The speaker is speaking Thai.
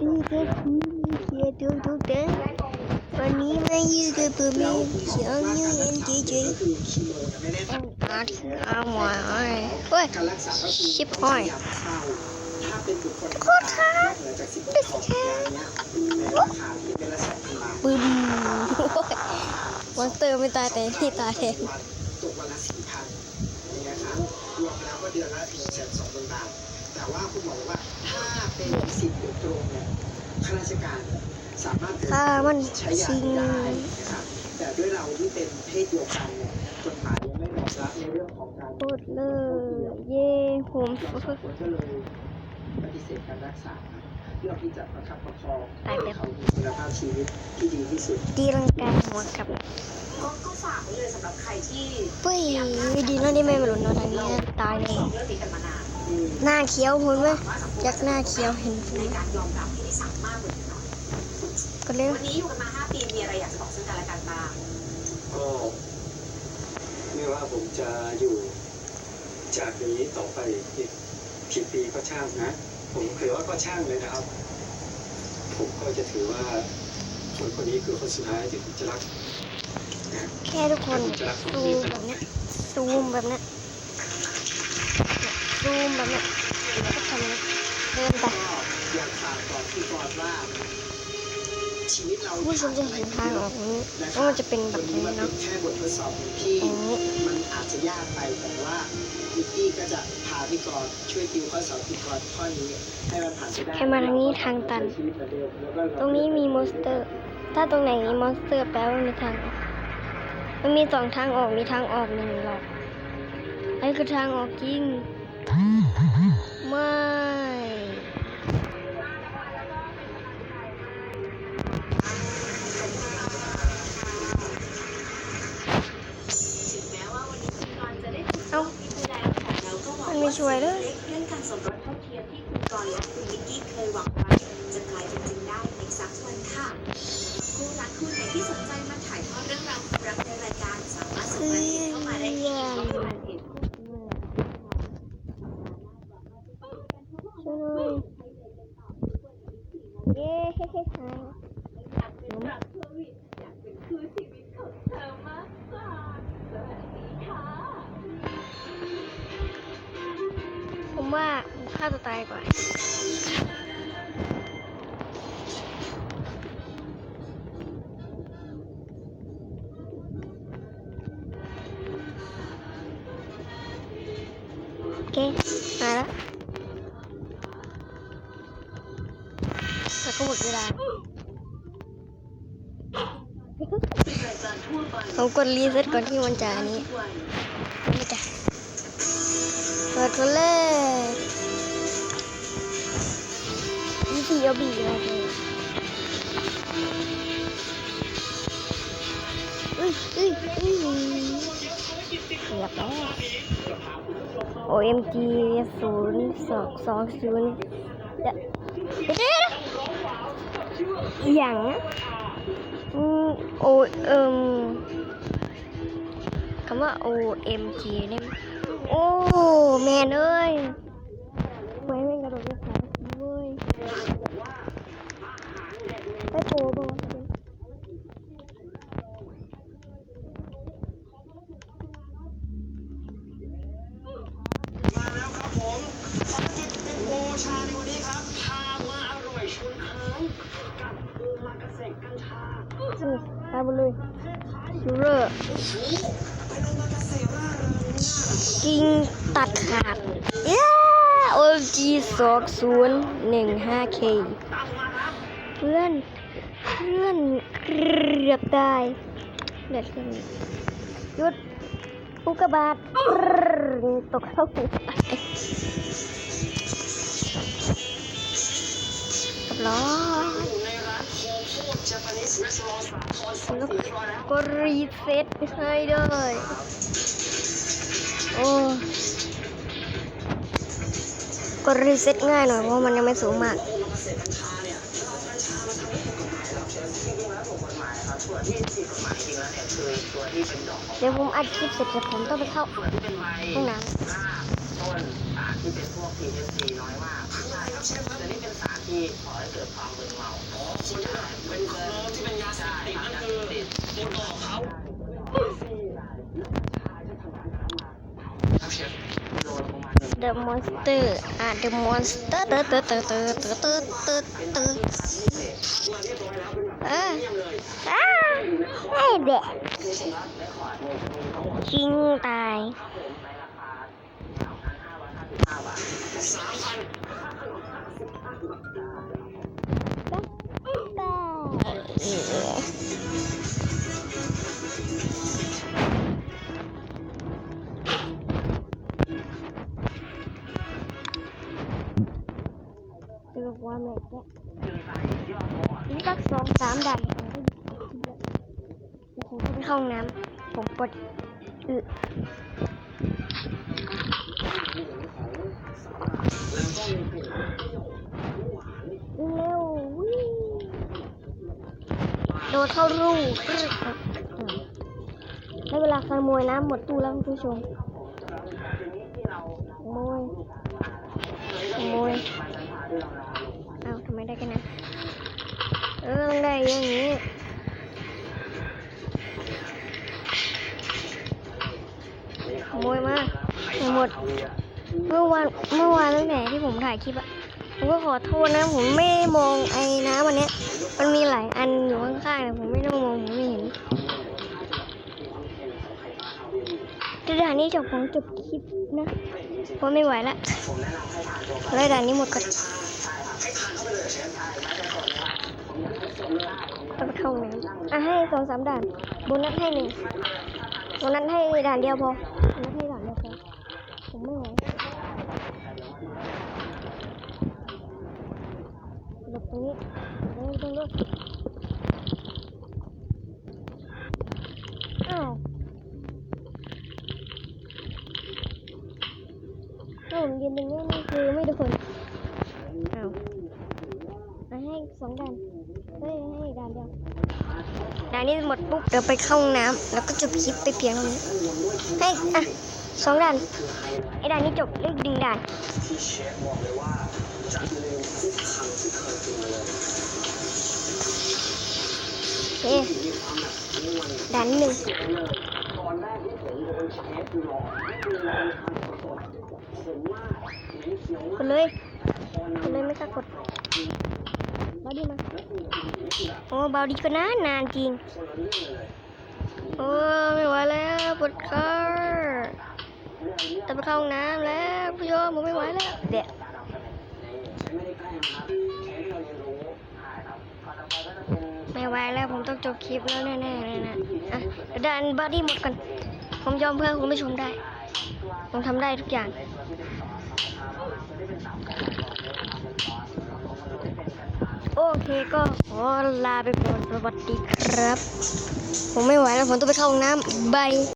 ดีกับคุณเขียนทุกทุกเดือนวันนี้มาอยู่กับผมเสียงยูเอ็นจีจีอคีโมนะไม่แน่ใจอาร์ตอาร์มอยเฮ้ยชิบหอยพยโคตรค่ะเหนือจากสิ่งที่เขาทำงานเนี้ยในราคาที่เป็นละแสนบาทบึ้มมอนเตอร์ไม่ตายแต่ที่ตายแทน ข้าราชการเนี่ยสามารถค่ามันใช้ยาชิงได้นะครับแต่ด้วยเราที่เป็นเพศเดียวกันเนี่ยกฎหมายยังไม่รองรับในเรื่องของการพูดเลยเย่ผมเราสองคนก็เลยปฏิเสธการรักษาเพื่อที่จะประคับประคองให้เขามีคุณภาพชีวิตที่ดีที่สุดตีลังกาหัวกับก็ก็ฝากไว้เลยสำหรับใครที่เฮ้ยดีเนาะที่ไม่มาหลุดเนาะทางนี้ตายเลยสองเรื่องนี้กันมานานอืม หน้าเขียวหุ่นไหมยักษ์หน้าเขียวเห็นในการยอมรับที่ได้สั่งมากกว่านี้หน่อยก็เลยวันนี้อยู่กันมา5ปีมีอะไรอยากจะบอกซึ่งกันและกันบ้างก็ไม่ว่าผมจะอยู่จากนี้ต่อไปอีกกี่ปีก็ช่างนะ ผมถือว่าก็ช่างเลยนะครับ ผมก็จะถือว่าคนคนนี้คือคนสุดท้ายที่ผมจะรักนะแค่ทุกคนผมจะรักคนซูนี้มตแบลอบดเนี้ย ซูมแบบเนี้ยซูมแบบเนี้ยก็ทำนะเดินไปก็อยากฝากบอกพี่กรณ์ว่าชีวิตเราผู้ชมจะเห็นทางออกนี้ว่ามันจะเป็นแบบนี้นี้มันเป็เนาะนแค่บททดสอบของพี่อย่างนี้มันอาจจะยากไปแต่ว่าวิกกี้ก็จะพาพี่กรณ์ช่วยติวข้อสอบพี่กรณ์ข้อนี้ให้มันผ่านไปได้ให้มาทางนี้ทางตันชีวิตเหมือนเดิมแล้วก็เาตรงนี้มีมอนสเตอร์ ถ้าตรงไหนมีมอนสเตอร์แปลว่ามีทางออกมันมีสองทางออกมีทางออกหนึ่งหรอกอันนคือทางออกจริง ไม่มันได้ถูกเอามันไม่ช่วยเลยเรื่องการสมรสเท่าเทียมที่คุณกรณ์และคุณวิกกี้เคยหวังไว้จะกลายเป็นจริงได้ในสักวันค่ะคู่รักคู่ไหนที่สนใจมาถ่ายทอดเรื่องราวความรัก ผมว่าผมฆ่าตัวตายดีกว่าโอเค มาแล้วแล้วก็หมดเวลาผมกดรีเซ็ตก่อนที่มันจะอันนี้นี่จ้ะ เปิดกันเลยยี่สี่เอาบีเลยอุ้ยอุ้ยอุ้ยเกือบแล้ว OMG ศูนย์สองสองศูนย์อย่างนะอืมโอเอิมคำว่า OMG เนี่ยโอ้ แมนเอ้ยไว้แม่งกระโดดไปขาเว้ยไปโผล่บอลมาแล้วครับผมภารกิจโอชาในวันนี้ครับพามาอร่อยชวนเคิร์มกับโอมากาเสะกัญชานี่ตามไปเลยชูเรอร์เป็นโอ กิงตัดขาดเย้ OMG สองศูนย์หนึ่งห้า K เพื่อนเพื่อนเกือบได้เด็ดขึ้นหยุดอุกกาบาตตกเข้าหูไปเรียบร้อยอยู่ในร้านโคโค่เจแปนิสรีสอร์ทสาทรสองแล้วสี่ร้อยก็รีเซ็ตให้เลย โอ้กดรีเซ็ตง่ายหน่อยเพราะมันยังไม่สูงมากเดี๋ยวผมอัดคลิปเสร็จเดี๋ผมต้องไปเข้าห้องน้ำต้นที่เป็นพวก THC น้อยมากใช่ครับเชฟแต่นี่เป็นสารที่ขอให้เกิดความมึนเมา The monster อะ The monster เตอเตอเตอเตอเตอเตอเตอเตอเศษมาเรียบร้อยแล้วเป็นแบบเอ้าเอ้าไอ้แบะคือสำหรับในคอร์ดเนี่ยมีทั้งหมดชิงตายครับ นี่สักสองสามด่านผมก็ไปเข้าห้องน้ำผมปวดอึเร็ววิ่งโดดเข้ารูได้เวลาขโมยน้ำหมดตู้แล้วคุณผู้ชมขโมยขโมย ไม่ได้แค่นั้น เออต้องได้อย่างนี้ขโมยมาให้หมด เมื่อวานเมื่อวานตั้งแต่ที่ผมถ่ายคลิปอะผมก็ขอโทษนะ ผมไม่มองไอ้น้ำอันนี้มันมีหลายอันอยู่ข้างๆแต่ผมไม่ได้มองผมไม่เห็นแต่ด่านนี้จบของจบคลิปนะเพราะไม่ไหวละเลยด่านนี้หมดก่อน ให้ทานเข้าไปเลยเหรอเชฟต้องไปเข้าห้องน้ำอะให้สองสามด่านโบนัสให้หนึ่งโบนัสให้ด่านเดียวพอโบนัสให้ด่านเดียวพอผมไม่ไหวหลบตรงนี้เดินตรงนู้อ้าวถ้าผมยืนตรงนี้นี่คือไม่ทุกคน ด่านนี้หมดปุ๊บเดี๋ยวไปเข้าห้องน้ำแล้วก็จบคลิปไปเพียงเท่านี้ให้อะสองด่านไอ้ด่านนี้จบเลือกดึงด่านนี่ด่านหนึ่งกดเลยกดเลยไม่กล้ากด บาดีมาโอ้บาดีก็นานนานจริง โอ้ไม่ไหวแล้วปวดขาจะไปเข้าห้องน้ำแล้วผู้ชมผมไม่ไหวแล้วเดี๋ยวไม่ได้แกล้งนะครับใช้ให้เราเรียนรู้ไม่ไหวแล้วผมต้องจบคลิปแล้วแน่ๆเลยนะอะดี๋ยวด่านบาดี้หมดก่อนผมยอมเพื่อคุณผู้ชมได้ ผมทำได้ทุกอย่าง โอเคก็ขอลาไปก่อนสวัสดีครับ ผมไม่ไหวแล้วผมต้องไปเข้าห้องน้ำบาย